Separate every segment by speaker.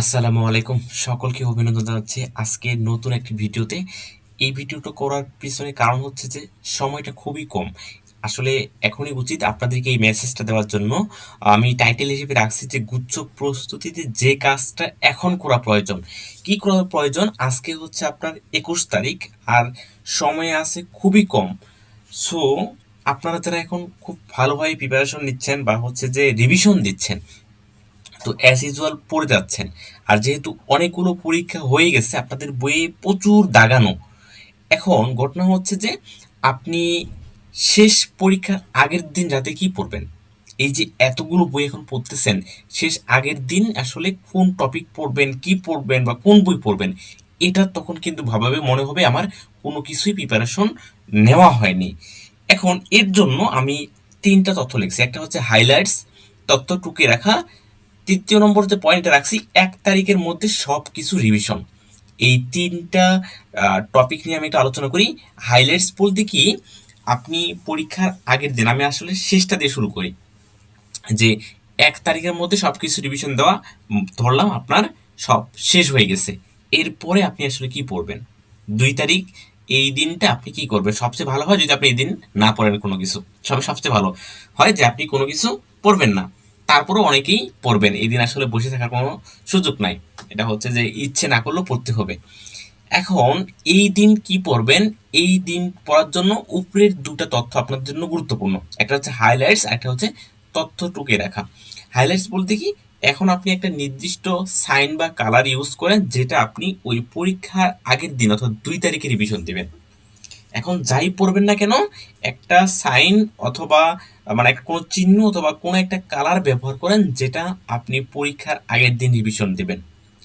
Speaker 1: আসসালামু আলাইকুম। সকলকে অভিনন্দন জানাচ্ছি আজকে নতুন একটি ভিডিওতে। এই ভিডিওটা করার পিছনে কারণ হচ্ছে যে, সময়টা খুবই কম। আসলে এখনই উচিত আপনাদেরকে এই মেসেজটা দেওয়ার জন্য। আমি টাইটেল হিসেবে রাখছি যে, গুচ্ছ প্রস্তুতিতে যে কাজটা এখন করা প্রয়োজন। কি করা প্রয়োজন? আজকে হচ্ছে আপনার একুশ তারিখ আর সময় আছে খুবই কম। সো আপনারা যারা এখন খুব ভালোভাবে প্রিপারেশন নিচ্ছেন বা হচ্ছে যে রিভিশন দিচ্ছেন তো অ্যাজ ইউজুয়াল পড়ে যাচ্ছেন। আর যেহেতু অনেকগুলো পরীক্ষা হয়ে গেছে, আপনাদের বইয়ে প্রচুর দাগানো। এখন ঘটনা হচ্ছে যে, আপনি শেষ পরীক্ষার আগের দিন রাতে কি পড়বেন? এই যে এতগুলো বই এখন পড়তেছেন, শেষ আগের দিন আসলে কোন টপিক পড়বেন, কি পড়বেন বা কোন বই পড়বেন, এটা তখন কিন্তু ভাবাবে মনে হবে আমার কোনো কিছুই প্রিপারেশন নেওয়া হয়নি। এখন এর জন্য আমি তিনটা তথ্য লিখছি। একটা হচ্ছে হাইলাইটস তথ্য টুকে রাখা তৃতীয় নম্বর যে পয়েন্টটা রাখছি, এক তারিখের মধ্যে সব কিছু রিভিশন এই তিনটা টপিক নিয়ে আমি একটু আলোচনা করি। হাইলাইটস বলতে কি, আপনি পরীক্ষার আগের দিন, আমি আসলে শেষটা দিয়ে শুরু করি। যে এক তারিখের মধ্যে সব কিছু রিভিশন দেওয়া ধরলাম আপনার সব শেষ হয়ে গেছে। এরপরে আপনি আসলে কি পড়বেন? দুই তারিখ, এই দিনটা আপনি কি করবেন? সবচেয়ে ভালো হয় যদি আপনি এই দিন না পড়েন কোনো কিছু। সবে, সবচেয়ে ভালো হয় যে আপনি কোনো কিছু পড়বেন না। তারপরেও অনেকেই পড়বেন। এই দিন আসলে বসে থাকার কোনো সুযোগ নাই। এটা হচ্ছে যে ইচ্ছে না করলেও পড়তে হবে। এখন এই দিন কি পড়বেন? এই দিন পড়ার জন্য উপরের দুটো তথ্য আপনার জন্য গুরুত্বপূর্ণ। একটা হচ্ছে হাইলাইটস একটা হচ্ছে তথ্য টুকে রাখা। হাইলাইটস বলতে কি, এখন আপনি একটা নির্দিষ্ট সাইন বা কালার ইউজ করেন, যেটা আপনি ওই পরীক্ষার আগের দিন অর্থাৎ দুই তারিখে রিভিশন দেবেন। এখন যাই পড়বেন না কেন, একটা সাইন অথবা মানে কোনো চিহ্ন অথবা কোনো একটা কালার ব্যবহার করেন যেটা আপনি পরীক্ষার আগের দিন রিভিশন দেবেন।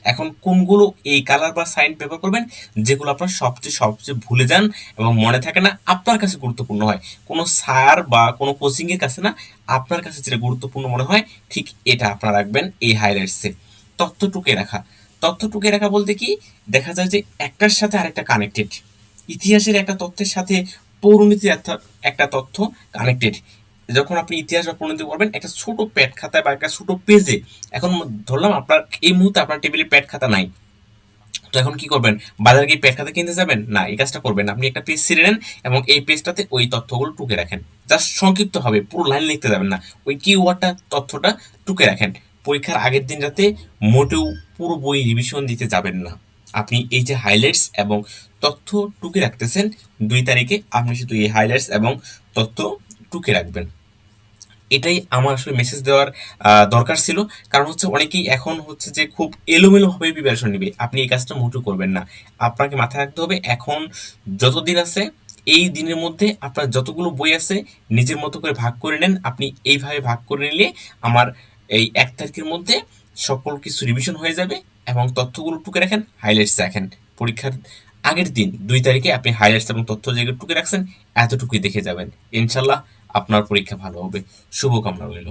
Speaker 1: এখন কোনগুলো এই কালার বা সাইন ব্যবহার করবেন যেগুলো আপনার সবচেয়ে সবচেয়ে ভুলে যান এবং মনে থাকে না আপনার কাছে গুরুত্বপূর্ণ হয়। কোনো স্যার বা কোনো কোচিংয়ের কাছে না আপনার কাছে যেটা গুরুত্বপূর্ণ মনে হয়, ঠিক এটা আপনারা রাখবেন এই হাইলাইটসে তথ্য টুকে রাখা। তথ্য টুকে রাখা বলতে কি? দেখা যায় যে একটার সাথে আরেকটা কানেক্টেড ইতিহাসের একটা তথ্যের সাথে পৌরনীতির একটা তথ্য কানেক্টেড যখন আপনি ইতিহাস বা পরিণতি করবেন একটা ছোট প্যাড খাতায় বা একটা ছোট পেজে এখন ধরলাম আপনার এই মুহূর্তে আপনার টেবিলে প্যাড খাতা নাই। তো এখন কি করবেন? বাজারে গিয়ে প্যাড খাতা কিনতে যাবেন? না, এই কাজটা করবেন আপনি একটা পেজ ছিঁড়ে নেন এবং এই পেজটাতে ওই তথ্যগুলো টুকে রাখেন। জাস্ট সংক্ষিপ্ত হবে পুরো লাইন লিখতে যাবেন না। ওই কি কিওয়ার্ডটা তথ্যটা টুকে রাখেন। পরীক্ষার আগের দিন রাতে মোটেও পুরো বই রিভিশন দিতে যাবেন না। আপনি এই যে হাইলাইটস এবং তথ্য টুকে রাখতেছেন, দুই তারিখে আপনি শুধু এই হাইলাইটস এবং তথ্য টুকে রাখবেন। এটাই আমার আসলে মেসেজ দেওয়ার দরকার ছিল। কারণ হচ্ছে অনেকেই এখন হচ্ছে যে খুব এলোমেলো ভাবে প্রিপারেশন নিবে। আপনি এই কাজটা মোটেও করবেন না। আপনাকে মাথায় রাখতে হবে, এখন যতদিন আছে, এই দিনের মধ্যে আপনার যতগুলো বই আছে, নিজের মতো করে ভাগ করে নেন। আপনি এইভাবে ভাগ করে নিলে আমার এই এক তারিখের মধ্যে সকল কিছু রিভিশন হয়ে যাবে এবং তথ্যগুলো টুকে রাখেন হাইলাইটস রাখেন। পরীক্ষার আগের দিন, দুই তারিখে আপনি হাইলাইটস এবং তথ্য যেগুলো টুকে রাখছেন, এতটুকুই দেখে যাবেন। ইনশাল্লাহ আপনার পরীক্ষা ভালো হবে। শুভকামনা রইল।